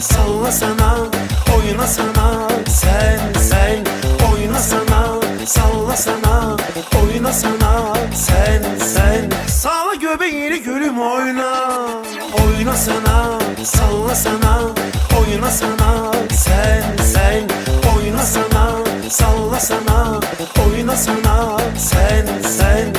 sallasana Oynasana. Sen sen Oynasana sallasana Oynasana. Sen sen Sağla göbeğini gülüm oyna. Oynasana sallasana Oynasana. Sen sen Oynasana sallasana Oynasana. Sen sen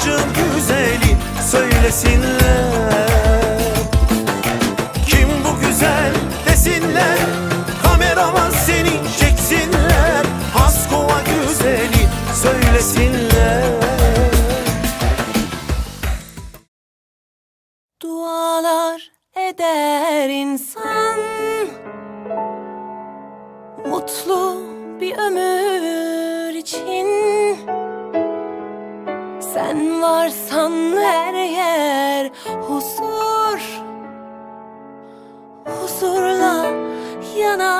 Pazarcığım güzeli söylesinler. Kim bu güzel desinler? Kameralar seni çeksinler. Haskova güzeli söylesinler. Dualar eder insan. Mutlu bir ömür için Sen varsan her yer huzur. Huzurla yanar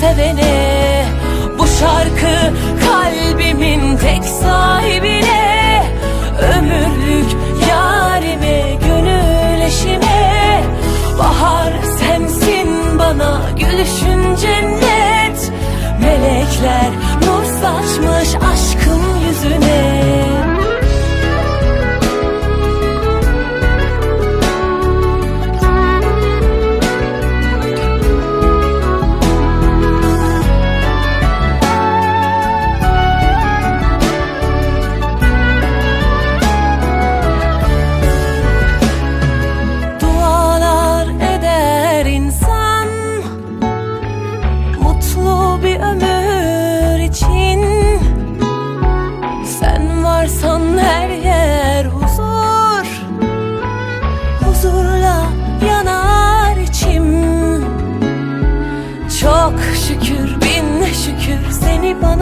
sevene Bu şarkı kalbimin tek sahibine Ömürlük yarime, gönül eşime. Bahar sensin bana gülüşün cennet Melekler nur saçmış aşkın